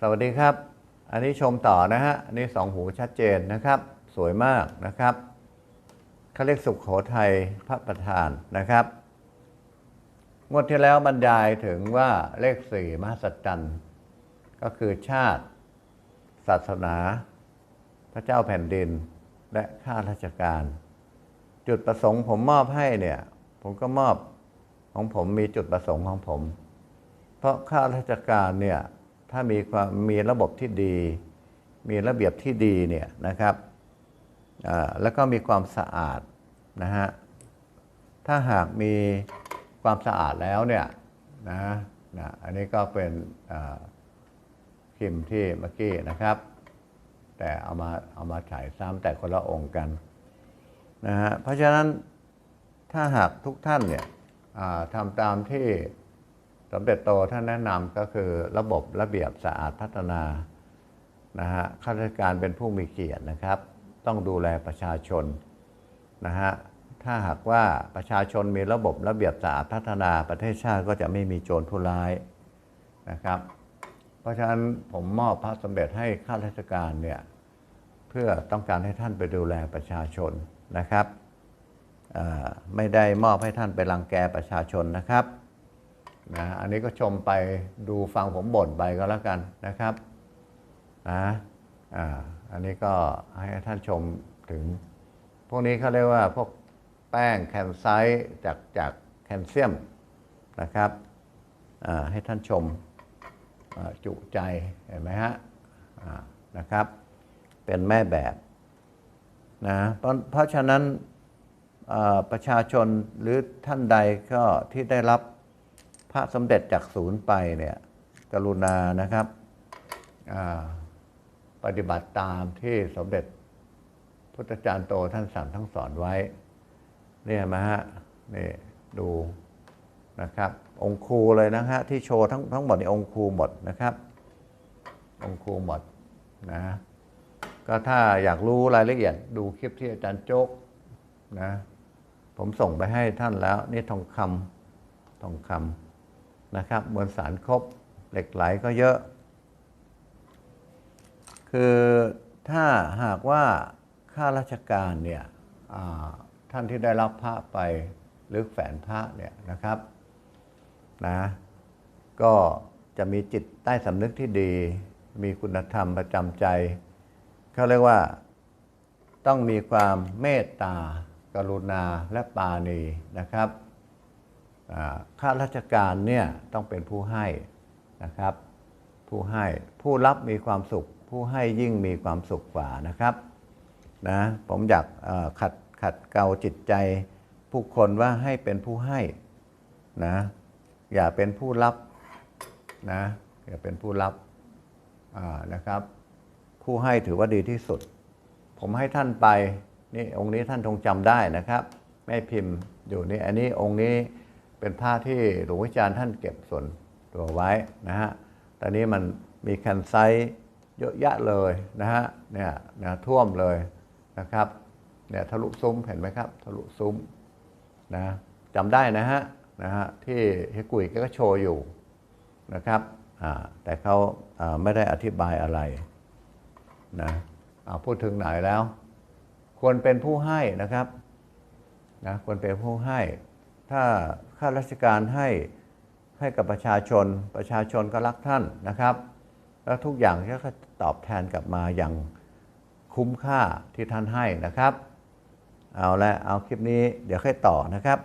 สวัสดีครับ อันนี้ชมต่อนะฮะ อันนี้สองหูชัดเจนนะครับ สวยมากนะครับเขาเรียกสุขโขทัยพระประธานนะครับ งวดที่แล้วบรรยายถึงว่าเลขสี่มหัศจรรย์ก็คือชาติ ศาสนา พระเจ้าแผ่นดิน และข้าราชการ จุดประสงค์ผมมอบให้เนี่ย ผมก็มอบของผมมีจุดประสงค์ของผม เพราะข้าราชการเนี่ย ถ้ามีความมีระบบที่ดี มีระเบียบที่ดีเนี่ยนะครับแล้วก็มีความสะอาดนะฮะถ้าหากมีความสะอาดแล้วเนี่ยนะนะอันนี้ก็เป็นพิมพ์ที่เมื่อกี้นะครับ แต่เอามาเอามาฉายซ้ำแต่คนละองค์กันนะฮะเพราะฉะนั้นถ้าหากทุกท่านเนี่ยทำตามที่ สมเด็จโตท่านแนะนำก็คือระบบระเบียบสะอาดพัฒนานะฮะข้าราชการเป็นผู้มีเกียรตินะครับ ต้องดูแลประชาชนนะฮะถ้าหากว่าประชาชนมีระบบระเบียบสะอาดพัฒนาประเทศชาติก็จะไม่มีโจรผู้ร้ายนะครับ เพราะฉะนั้นผมมอบพระสมเด็จให้ข้าราชการเนี่ยเพื่อต้องการให้ท่านไปดูแลประชาชนนะครับไม่ได้มอบให้ท่านไปรังแกประชาชนนะครับ นะอันนี้ก็ชมไปดูฟังผมบ่นไปก็แล้วกันนะครับนะอ่าอันนี้ก็ให้ท่านชมถึง พวกนี้เขาเรียกว่าพวกแป้งแคนไซต์จากจากแคลเซียมนะครับอ่าให้ท่านชมจุใจเห็นไหมฮะอ่านะครับ เป็นแม่แบบนะเพราะเพราะฉะนั้นประชาชนหรือท่านใดก็ที่ได้รับ ระสมเด็จจากศูนย์ไปเนี่ยกรุณานะครับปฏิบัติตามที่สมเด็จพุทธจารย์โตท่านสั่งทั้งสอนไว้ เนี่ยมาฮะนี่ดูนะครับ องครูเลยนะฮะที่โชว์ทั้งทั้งหมดนี่องครูหมดนะครับ องค์ครูหมดนะก็ถ้าอยากรู้รายละเอียดดูคลิปที่อาจารย์โจ๊กนะผมส่งไปให้ท่านแล้ว นี่ทองคำทองคำ นะครับ มวลสารครบเหล็กไหลก็เยอะ คือถ้าหากว่าข้าราชการเนี่ยท่านที่ได้รับพระไปหรือแฝนพระเนี่ยนะครับนะก็จะมีจิตใต้สำนึกที่ดี มีคุณธรรมประจำใจเขาเรียกว่าต้องมีความเมตตากรุณาและปาณีนะครับ ข้าราชการเนี่ยต้องเป็นผู้ให้นะครับ ผู้ให้ผู้รับมีความสุข ผู้ให้ยิ่งมีความสุขกว่านะครับนะผมอยากขัดขัดเกลาจิตใจผู้คนว่าให้เป็นผู้ให้นะอย่าเป็นผู้รับนะอย่าเป็นผู้รับนะครับ ผู้ให้ถือว่าดีที่สุด ผมให้ท่านไปนี่องค์นี้ท่านคงจำได้นะครับแม่พิมพ์อยู่นี่อันนี้องค์นี้ เป็นผ้าที่หลวงวิจารณ์ท่านเก็บส่วนตัวไว้นะฮะ ตอนนี้มันมีแคนไซต์เยอะแยะเลยนะฮะ เนี่ยนะท่วมเลยนะครับ เนี่ยทะลุซุ้มเห็นไหมครับ ทะลุซุ้มนะจำได้นะฮะนะฮะที่เฮกุยก็โชว์อยู่นะครับ แต่เขาไม่ได้อธิบายอะไรนะพูดถึงไหนแล้ว ควรเป็นผู้ให้นะครับนะควรเป็นผู้ให้ ถ้าข้าราชการให้ให้กับประชาชน ประชาชนก็รักท่านนะครับ แล้วทุกอย่างก็ตอบแทนกลับมาอย่างคุ้มค่าที่ท่านให้นะครับ เอาละเอาคลิปนี้เดี๋ยวค่อยต่อนะครับ